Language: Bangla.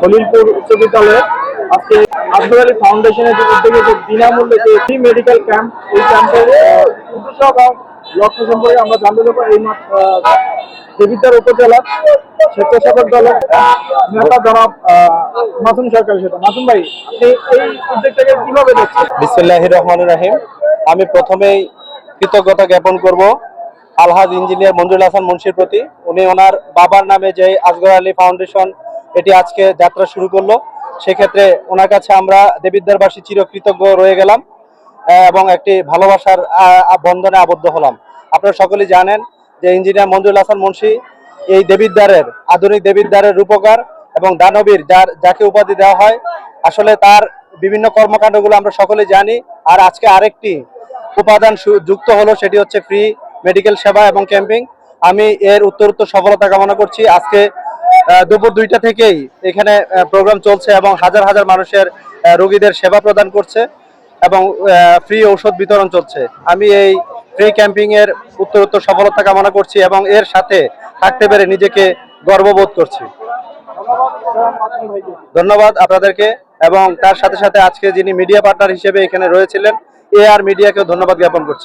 খলিলপুর উচ্চ বিদ্যালয়ে আজকে আব্দুল আলী ফাউন্ডেশনের উদ্যোগে যে বিনামূল্যে যে ফ্রি মেডিকেল ক্যাম্প এই ক্যাম্পের উদ্দেশ্য লক্ষ্য সম্পর্কে আমরা জানতে এই দেবিদ্বার স্বেচ্ছাসেবক দলের নেতা জনাব মাসুম সরকারের সাথে মাসুম ভাই, আপনি এই উদ্যোগটাকে কীভাবে দেখছেন? রাহিম। আমি প্রথমেই কৃতজ্ঞতা জ্ঞাপন করব আলহাজ ইঞ্জিনিয়ার মঞ্জুর হাসান মুন্সির প্রতি। উনি ওনার বাবার নামে যে আসগর আলী ফাউন্ডেশন, এটি আজকে যাত্রা শুরু করল। সেক্ষেত্রে ওনার কাছে আমরা দেবিদ্বারবাসী চিরকৃতজ্ঞ রয়ে গেলাম এবং একটি ভালোবাসার বন্ধনে আবদ্ধ হলাম। আপনারা সকলেই জানেন যে ইঞ্জিনিয়ার মঞ্জুর হাসান মুন্সি এই দেবিদ্বারের, আধুনিক দেবিদ্বারের রূপকার এবং দানবীর যার, যাকে উপাধি দেওয়া হয়, আসলে তার বিভিন্ন কর্মকাণ্ডগুলো আমরা সকলে জানি। আর আজকে আরেকটি উপাদান যুক্ত হলো, সেটি হচ্ছে ফ্রি মেডিকেল সেবা এবং ক্যাম্পিং। আমি এর উত্তরোত্তর সফলতা কামনা করছি। আজকে দুপুর দুইটা থেকেই এখানে প্রোগ্রাম চলছে এবং হাজার হাজার মানুষের রোগীদের সেবা প্রদান করছে এবং ফ্রি ঔষধ বিতরণ চলছে। আমি এই ফ্রি ক্যাম্পিং এর উত্তরোত্তর সফলতা কামনা করছি এবং এর সাথে থাকতে পেরে নিজেকে গর্ববোধ করছি। ধন্যবাদ আপনাদেরকে এবং তার সাথে সাথে আজকে যিনি মিডিয়া পার্টনার হিসেবে এখানে রয়েছিলেন, এ আর মিডিয়াকেও ধন্যবাদ জ্ঞাপন করছি।